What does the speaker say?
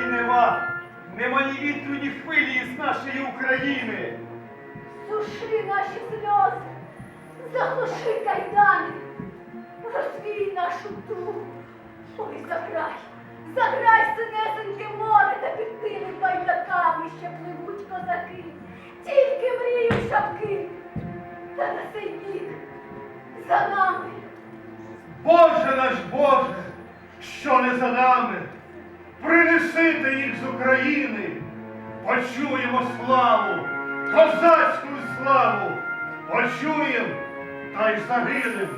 й нема. Нема ні вітру, ні хвилі із нашої України. Суши наші сльози, заглуши кайдани, розвій нашу тугу. Ой, заграй, заграй синесеньке море та під тими байдаками ще пливуть козаки, тільки мріють шапки, та на цей бік за нами. Боже наш Боже, що не за нами, принесите їх з України, почуємо славу, козацьку славу, почуємо та й загинем